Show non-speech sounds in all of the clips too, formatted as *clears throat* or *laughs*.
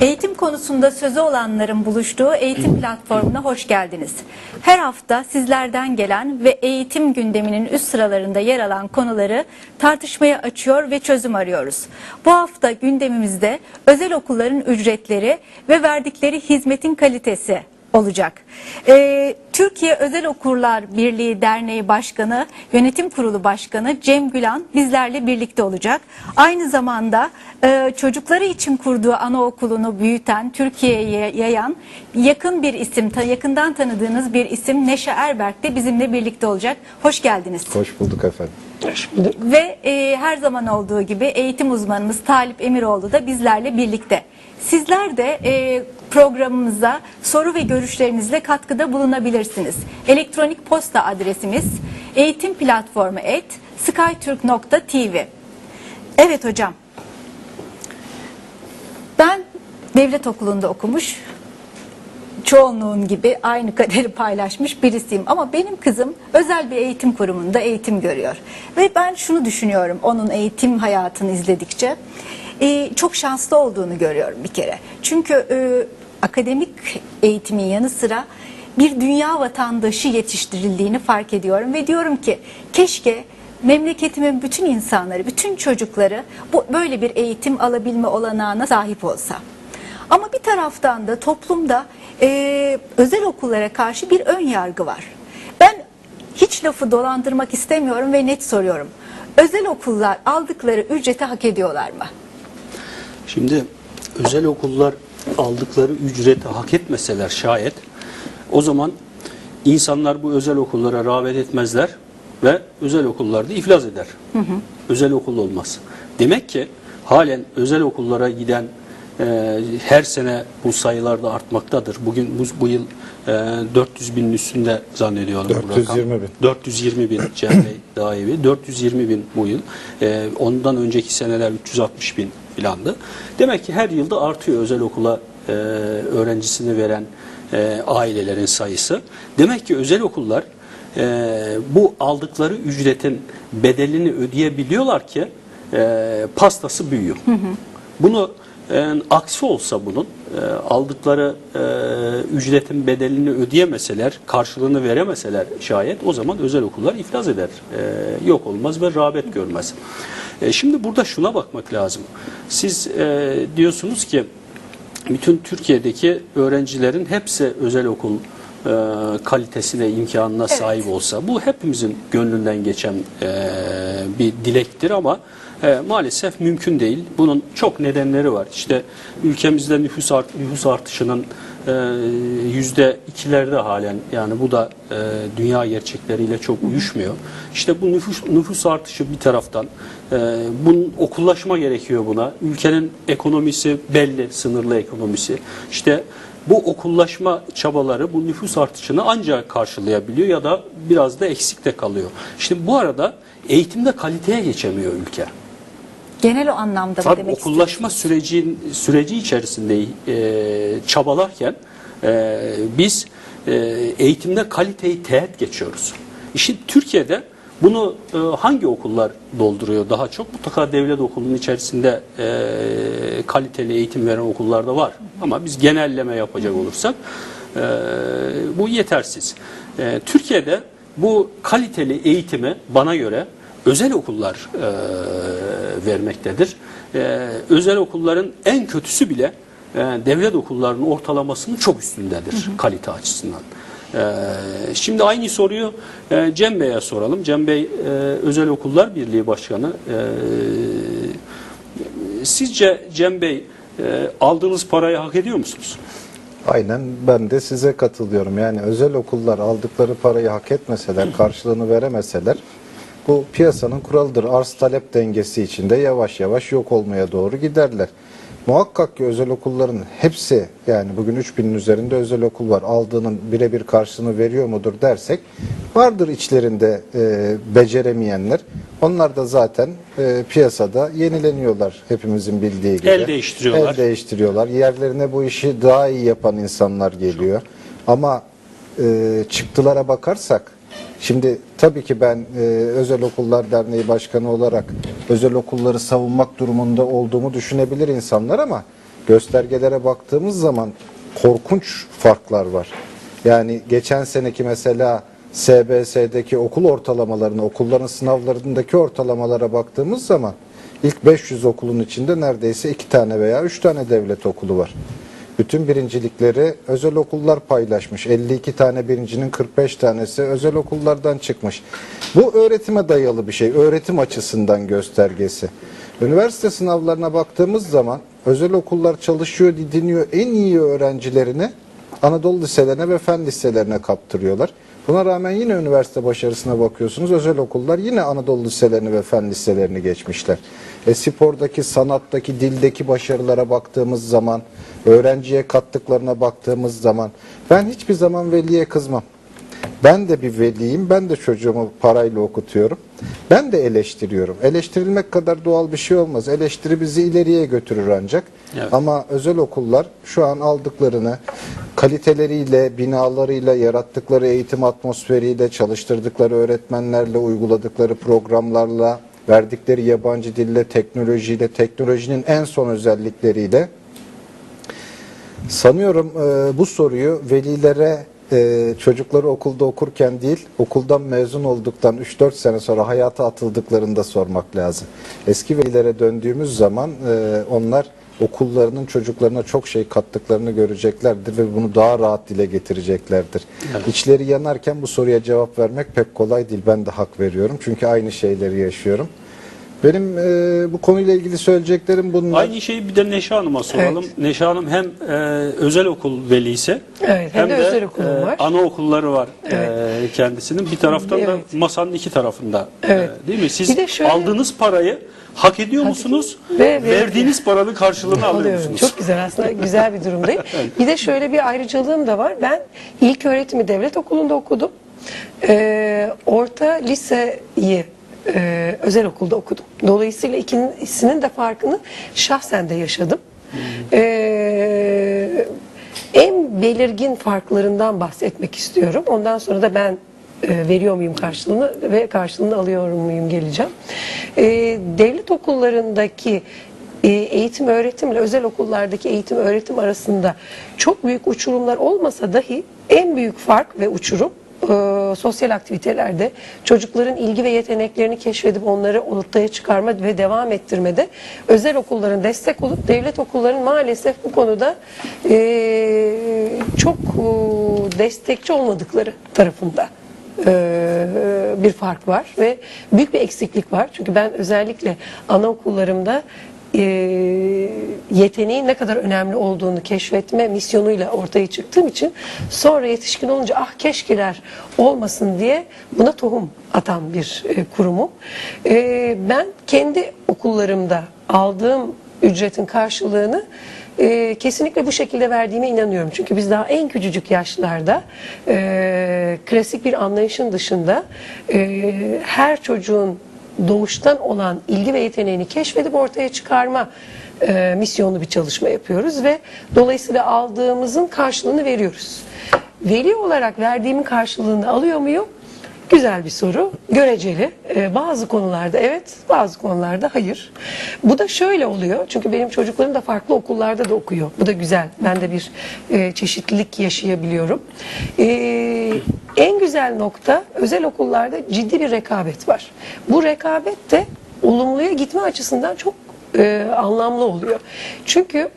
Eğitim konusunda sözü olanların buluştuğu eğitim platformuna hoş geldiniz. Her hafta sizlerden gelen ve eğitim gündeminin üst sıralarında yer alan konuları tartışmaya açıyor ve çözüm arıyoruz. Bu hafta gündemimizde özel okulların ücretleri ve verdikleri hizmetin kalitesi olacak. Ee, Türkiye Özel Okullar Birliği Derneği Başkanı, Yönetim Kurulu Başkanı Cem Gülan bizlerle birlikte olacak. Aynı zamanda e, çocukları için kurduğu anaokulunu büyüten, Türkiye'ye yayan yakın bir isim, ta- yakından tanıdığınız bir isim Neşe Erberk de bizimle birlikte olacak. Hoş geldiniz. Hoş bulduk efendim. Ve e, her zaman olduğu gibi eğitim uzmanımız Talip Emiroğlu da bizlerle birlikte. Sizler de e, programımıza soru ve görüşlerinizle katkıda bulunabilirsiniz. Elektronik posta adresimiz eğitim platformu et skyturk.tv. Evet hocam. Ben devlet okulunda okumuş, çoğunluğun gibi aynı kaderi *laughs* paylaşmış birisiyim. Ama benim kızım özel bir eğitim kurumunda eğitim görüyor. Ve ben şunu düşünüyorum onun eğitim hayatını izledikçe. Ee, çok şanslı olduğunu görüyorum bir kere. Çünkü e, akademik eğitimin yanı sıra bir dünya vatandaşı yetiştirildiğini fark ediyorum. Ve diyorum ki keşke memleketimin bütün insanları, bütün çocukları bu böyle bir eğitim alabilme olanağına sahip olsa. Ama bir taraftan da toplumda e, özel okullara karşı bir ön yargı var. Ben hiç lafı dolandırmak istemiyorum ve net soruyorum. Özel okullar aldıkları ücreti hak ediyorlar mı? Şimdi özel okullar aldıkları ücreti hak etmeseler şayet o zaman insanlar bu özel okullara rağbet etmezler ve özel okullarda iflas eder. Özel okul olmaz. Demek ki halen özel okullara giden e, her sene bu sayılar da artmaktadır. Bugün bu, bu yıl e, 400 binin üstünde zannediyorum bu rakam. 420 bin. 420 bin Cem Bey daha iyi. bir. 420 bin bu yıl. Ee, ondan önceki seneler 360 bin filandı. Demek ki her yılda artıyor özel okula e, öğrencisini veren e, ailelerin sayısı. Demek ki özel okullar e, bu aldıkları ücretin bedelini ödeyebiliyorlar ki e, pastası büyüyor. Bunu e, aksi olsa bunun e, aldıkları e, ücretin bedelini ödeyemeseler, karşılığını veremeseler şayet o zaman özel okullar iflas eder. E, yok olmaz ve rağbet görmez. E, şimdi burada şuna bakmak lazım. Siz e, diyorsunuz ki bütün Türkiye'deki öğrencilerin hepsi özel okul e, kalitesine, imkanına sahip olsa bu hepimizin gönlünden geçen e, bir dilektir ama e, maalesef mümkün değil. Bunun çok nedenleri var. İşte ülkemizde nüfus, art, nüfus artışının yüzde ikilerde halen yani bu da e, dünya gerçekleriyle çok uyuşmuyor. İşte bu nüfus, nüfus artışı bir taraftan e, bunun okullaşma gerekiyor buna. Ülkenin ekonomisi belli, sınırlı ekonomisi. İşte bu okullaşma çabaları bu nüfus artışını ancak karşılayabiliyor ya da biraz da eksik de kalıyor. Şimdi bu arada eğitimde kaliteye geçemiyor ülke. Genel o anlamda Tabii demek okullaşma sürecin süreci içerisinde e, çabalarken e, biz e, eğitimde kaliteyi teğet geçiyoruz. İşte Türkiye'de bunu e, hangi okullar dolduruyor daha çok? Mutlaka devlet okulunun içerisinde e, kaliteli eğitim veren okullar da var. Ama biz genelleme yapacak olursak e, bu yetersiz. E, Türkiye'de bu kaliteli eğitimi bana göre özel okullar e, vermektedir. E, özel okulların en kötüsü bile e, devlet okullarının ortalamasının çok üstündedir kalite açısından. E, şimdi aynı soruyu e, Cem Bey'e soralım. Cem Bey e, Özel Okullar Birliği Başkanı. E, sizce Cem Bey e, aldığınız parayı hak ediyor musunuz? Aynen ben de size katılıyorum. Yani özel okullar aldıkları parayı hak etmeseler, *clears throat* karşılığını veremeseler bu piyasanın kuralıdır. Arz talep dengesi içinde yavaş yavaş yok olmaya doğru giderler. Muhakkak ki özel okulların hepsi yani bugün 3000'in üzerinde özel okul var. Aldığının birebir karşılığını veriyor mudur dersek vardır içlerinde e, beceremeyenler. Onlar da zaten e, piyasada yenileniyorlar hepimizin bildiği gibi. El değiştiriyorlar. El değiştiriyorlar. Yerlerine bu işi daha iyi yapan insanlar geliyor. Ama e, çıktılara bakarsak şimdi tabii ki ben e, Özel Okullar Derneği Başkanı olarak özel okulları savunmak durumunda olduğumu düşünebilir insanlar ama göstergelere baktığımız zaman korkunç farklar var. Yani geçen seneki mesela SBS'deki okul ortalamalarına, okulların sınavlarındaki ortalamalara baktığımız zaman ilk 500 okulun içinde neredeyse 2 tane veya 3 tane devlet okulu var. Bütün birincilikleri özel okullar paylaşmış. 52 tane birincinin 45 tanesi özel okullardan çıkmış. Bu öğretime dayalı bir şey. Öğretim açısından göstergesi. Üniversite sınavlarına baktığımız zaman özel okullar çalışıyor, didiniyor. En iyi öğrencilerini Anadolu liselerine ve fen liselerine kaptırıyorlar. Buna rağmen yine üniversite başarısına bakıyorsunuz. Özel okullar yine Anadolu liselerini ve fen liselerini geçmişler. E, spordaki, sanattaki, dildeki başarılara baktığımız zaman, öğrenciye kattıklarına baktığımız zaman ben hiçbir zaman veliye kızmam. Ben de bir veliyim, ben de çocuğumu parayla okutuyorum. Ben de eleştiriyorum. Eleştirilmek kadar doğal bir şey olmaz. Eleştiri bizi ileriye götürür ancak. Evet. Ama özel okullar şu an aldıklarını kaliteleriyle, binalarıyla, yarattıkları eğitim atmosferiyle, çalıştırdıkları öğretmenlerle, uyguladıkları programlarla, verdikleri yabancı dille, teknolojiyle, teknolojinin en son özellikleriyle Sanıyorum e, bu soruyu velilere e, çocukları okulda okurken değil, okuldan mezun olduktan 3-4 sene sonra hayata atıldıklarında sormak lazım. Eski velilere döndüğümüz zaman e, onlar okullarının çocuklarına çok şey kattıklarını göreceklerdir ve bunu daha rahat dile getireceklerdir. Evet. İçleri yanarken bu soruya cevap vermek pek kolay değil. Ben de hak veriyorum. Çünkü aynı şeyleri yaşıyorum. Benim e, bu konuyla ilgili söyleyeceklerim bunlar. Aynı şeyi bir de Neşe Hanım'a soralım. Neşe Hanım hem e, özel okul velisi Evet, hem de özel okulum var. anaokulları var e, kendisinin. Bir taraftan da Evet. masanın iki tarafında. Evet. e, değil mi? Siz de şöyle- aldığınız parayı hak ediyor musunuz? Ve- ve- verdiğiniz paranın karşılığını alıyor Alıyorum. musunuz? Çok güzel aslında *laughs* güzel bir durumdayım. Bir de şöyle bir ayrıcalığım da var. Ben ilk öğretimi devlet okulunda okudum. Ee, orta liseyi e, özel okulda okudum. Dolayısıyla ikisinin de farkını şahsen de yaşadım. Ee, en belirgin farklarından bahsetmek istiyorum. Ondan sonra da ben e, veriyor muyum karşılığını ve karşılığını alıyor muyum geleceğim. E, devlet okullarındaki e, eğitim öğretimle özel okullardaki eğitim öğretim arasında çok büyük uçurumlar olmasa dahi en büyük fark ve uçurum e, sosyal aktivitelerde çocukların ilgi ve yeteneklerini keşfedip onları ortaya çıkarma ve devam ettirmede özel okulların destek olup devlet okulların maalesef bu konuda e, çok e, destekçi olmadıkları tarafında e, bir fark var ve büyük bir eksiklik var. Çünkü ben özellikle anaokullarımda e, yeteneğin ne kadar önemli olduğunu keşfetme misyonuyla ortaya çıktığım için sonra yetişkin olunca ah keşkeler olmasın diye buna tohum atan bir e, kurumum. E, ben kendi okullarımda aldığım ücretin karşılığını e, kesinlikle bu şekilde verdiğime inanıyorum. Çünkü biz daha en küçücük yaşlarda e, klasik bir anlayışın dışında e, her çocuğun doğuştan olan ilgi ve yeteneğini keşfedip ortaya çıkarma e, misyonlu bir çalışma yapıyoruz ve dolayısıyla aldığımızın karşılığını veriyoruz. Veli olarak verdiğimin karşılığını alıyor muyum? Güzel bir soru. Göreceli. Ee, bazı konularda evet, bazı konularda hayır. Bu da şöyle oluyor. Çünkü benim çocuklarım da farklı okullarda da okuyor. Bu da güzel. Ben de bir e, çeşitlilik yaşayabiliyorum. Ee, en güzel nokta özel okullarda ciddi bir rekabet var. Bu rekabet de olumluya gitme açısından çok e, anlamlı oluyor. Çünkü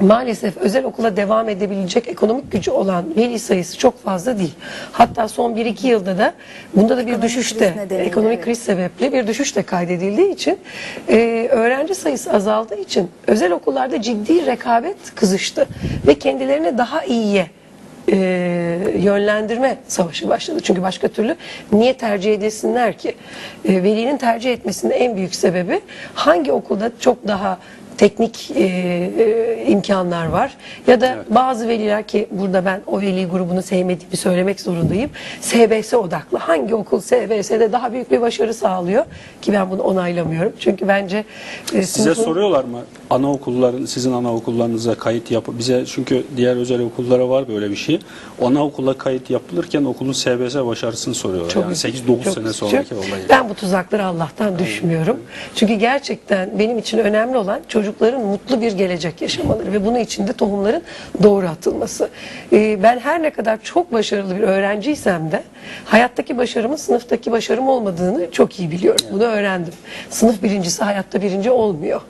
maalesef özel okula devam edebilecek ekonomik gücü olan veli sayısı çok fazla değil. Hatta son 1-2 yılda da bunda da bir Ekonomik düşüş de nedeniyle, ekonomik evet. kriz sebeple bir düşüş de kaydedildiği için e, öğrenci sayısı azaldığı için özel okullarda ciddi rekabet kızıştı ve kendilerini daha iyiye e, yönlendirme savaşı başladı. Çünkü başka türlü niye tercih edilsinler ki? E, velinin tercih etmesinin en büyük sebebi hangi okulda çok daha teknik e, e, imkanlar var ya da bazı veliler ki burada ben o veli grubunu sevmediğimi söylemek zorundayım. SBS odaklı. Hangi okul SBS'de daha büyük bir başarı sağlıyor ki ben bunu onaylamıyorum. Çünkü bence e, Size sınıfın- soruyorlar mı? Anaokulların sizin anaokullarınıza kayıt yap bize çünkü diğer özel okullara var böyle bir şey. Anaokula kayıt yapılırken okulun SBS başarısını soruyorlar. yani 8-9 çok sene üzücü. sonraki olayı. Ben bu tuzakları Allah'tan düşmüyorum. Çünkü gerçekten benim için önemli olan çocukların mutlu bir gelecek yaşamaları ve bunun için de tohumların doğru atılması. Ee, ben her ne kadar çok başarılı bir öğrenciysem de hayattaki başarımın sınıftaki başarım olmadığını çok iyi biliyorum. Bunu öğrendim. Sınıf birincisi hayatta birinci olmuyor.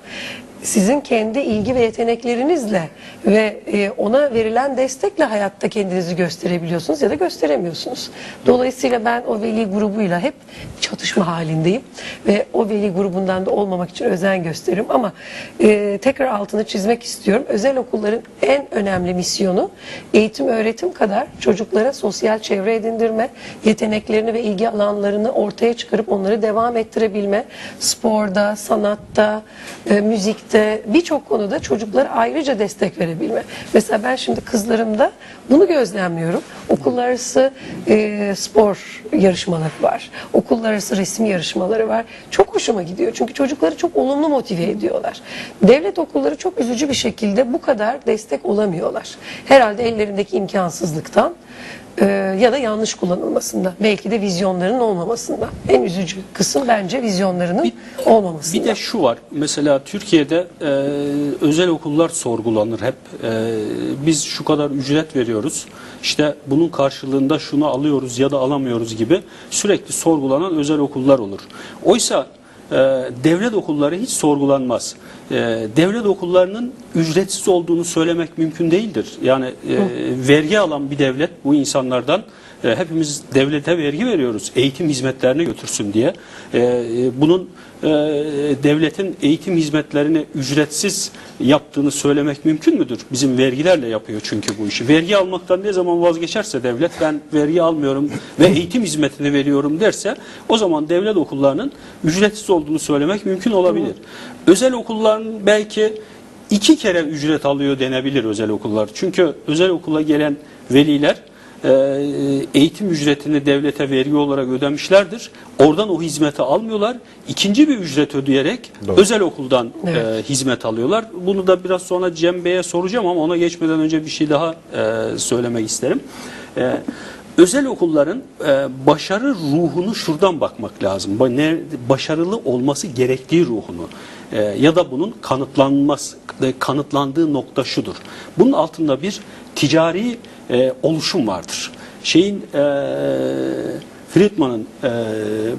Sizin kendi ilgi ve yeteneklerinizle ve e, ona verilen destekle hayatta kendinizi gösterebiliyorsunuz ya da gösteremiyorsunuz. Dolayısıyla ben o veli grubuyla hep çatışma halindeyim ve o veli grubundan da olmamak için özen gösteririm ama e, tekrar altını çizmek istiyorum. Özel okulların en önemli misyonu eğitim öğretim kadar çocuklara sosyal çevre edindirme, yeteneklerini ve ilgi alanlarını ortaya çıkarıp onları devam ettirebilme, sporda, sanatta, e, müzikte birçok konuda çocuklara ayrıca destek verebilme. Mesela ben şimdi kızlarımda bunu gözlemliyorum. Okullar arası e, spor yarışmaları var. Okullar arası resim yarışmaları var. Çok hoşuma gidiyor. Çünkü çocukları çok olumlu motive ediyorlar. Devlet okulları çok üzücü bir şekilde bu kadar destek olamıyorlar. Herhalde ellerindeki imkansızlıktan e, ya da yanlış kullanılmasında. Belki de vizyonlarının olmamasında. En üzücü kısım bence vizyonlarının Bir- olmamasında. Bir de şu var. Mesela Türkiye'de e, özel okullar sorgulanır hep. E, biz şu kadar ücret veriyoruz. İşte bunun karşılığında şunu alıyoruz ya da alamıyoruz gibi sürekli sorgulanan özel okullar olur. Oysa e, devlet okulları hiç sorgulanmaz. E, devlet okullarının ücretsiz olduğunu söylemek mümkün değildir. Yani e, vergi alan bir devlet bu insanlardan e, hepimiz devlete vergi veriyoruz eğitim hizmetlerini götürsün diye. E, e, bunun e, devletin eğitim hizmetlerini ücretsiz yaptığını söylemek mümkün müdür? Bizim vergilerle yapıyor çünkü bu işi. Vergi almaktan ne zaman vazgeçerse devlet ben vergi almıyorum ve eğitim hizmetini veriyorum derse o zaman devlet okullarının ücretsiz olduğunu söylemek mümkün olabilir. Özel okulların belki iki kere ücret alıyor denebilir özel okullar. Çünkü özel okula gelen veliler eğitim ücretini devlete vergi olarak ödemişlerdir. Oradan o hizmeti almıyorlar. İkinci bir ücret ödeyerek Doğru. özel okuldan Evet. e, hizmet alıyorlar. Bunu da biraz sonra Cem Bey'e soracağım ama ona geçmeden önce bir şey daha e, söylemek isterim. E, özel okulların e, başarı ruhunu şuradan bakmak lazım. Ba- Ne, başarılı olması gerektiği ruhunu e, ya da bunun kanıtlanması e, kanıtlandığı nokta şudur. Bunun altında bir ticari e, oluşum vardır. Şeyin e, Friedman'ın e,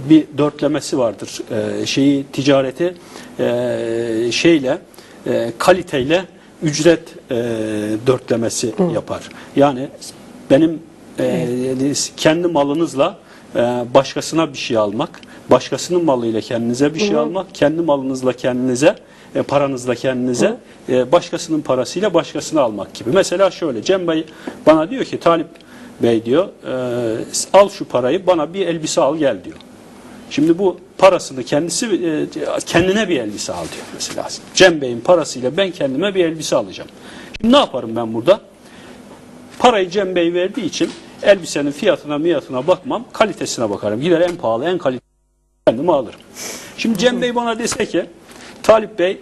bir dörtlemesi vardır. E, şeyi ticareti e, şeyle e, kaliteyle ücret e, dörtlemesi yapar. Yani benim e, kendi malınızla e, başkasına bir şey almak, başkasının malıyla kendinize bir şey almak, kendi malınızla kendinize, e, paranızla kendinize, e, başkasının parasıyla başkasını almak gibi. Mesela şöyle Cem Bey bana diyor ki Talip Bey diyor e, al şu parayı bana bir elbise al gel diyor. Şimdi bu parasını kendisi kendine bir elbise al diyor mesela. Cem Bey'in parasıyla ben kendime bir elbise alacağım. Şimdi ne yaparım ben burada? Parayı Cem Bey verdiği için elbisenin fiyatına miyatına bakmam, kalitesine bakarım. Gider en pahalı, en kaliteli kendime alırım. Şimdi Cem Bey bana dese ki, Talip Bey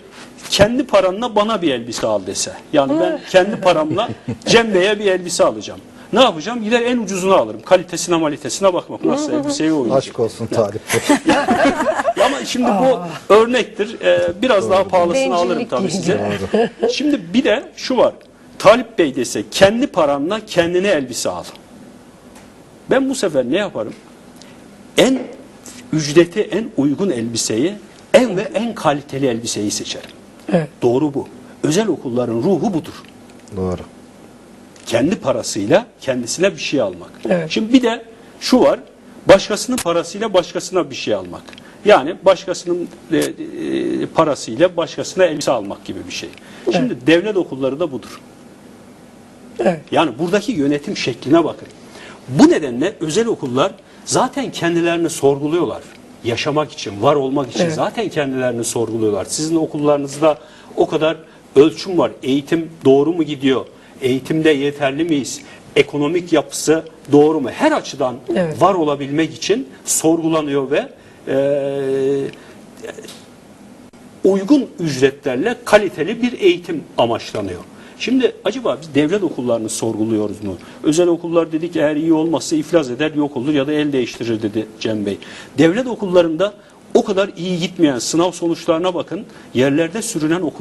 kendi paranla bana bir elbise al dese. Yani ben kendi paramla Cem Bey'e bir elbise alacağım. Ne yapacağım? Gider en ucuzunu alırım. Kalitesine malitesine bakmam. Nasıl elbiseyi uygun. Aşk olsun Talip Bey. *laughs* Ama şimdi bu örnektir. Ee, biraz daha pahalısını Bencillik alırım tabii size. Şimdi bir de şu var. Talip Bey dese kendi paranla kendine elbise al. Ben bu sefer ne yaparım? En ücreti en uygun elbiseyi, en ve en kaliteli elbiseyi seçerim. Evet. Doğru bu. Özel okulların ruhu budur. Doğru. Kendi parasıyla kendisine bir şey almak. Evet. Şimdi bir de şu var. Başkasının parasıyla başkasına bir şey almak. Yani başkasının e, e, parasıyla başkasına elbise almak gibi bir şey. Şimdi devlet okulları da budur. Evet. Yani buradaki yönetim şekline bakın. Bu nedenle özel okullar zaten kendilerini sorguluyorlar. Yaşamak için, var olmak için Evet. zaten kendilerini sorguluyorlar. Sizin okullarınızda o kadar ölçüm var. Eğitim doğru mu gidiyor? Eğitimde yeterli miyiz? Ekonomik yapısı doğru mu? Her açıdan Evet. var olabilmek için sorgulanıyor ve eee uygun ücretlerle kaliteli bir eğitim amaçlanıyor. Şimdi acaba biz devlet okullarını sorguluyoruz mu? Özel okullar dedik eğer iyi olmazsa iflas eder, yok olur ya da el değiştirir dedi Cem Bey. Devlet okullarında o kadar iyi gitmeyen sınav sonuçlarına bakın. Yerlerde sürünen okul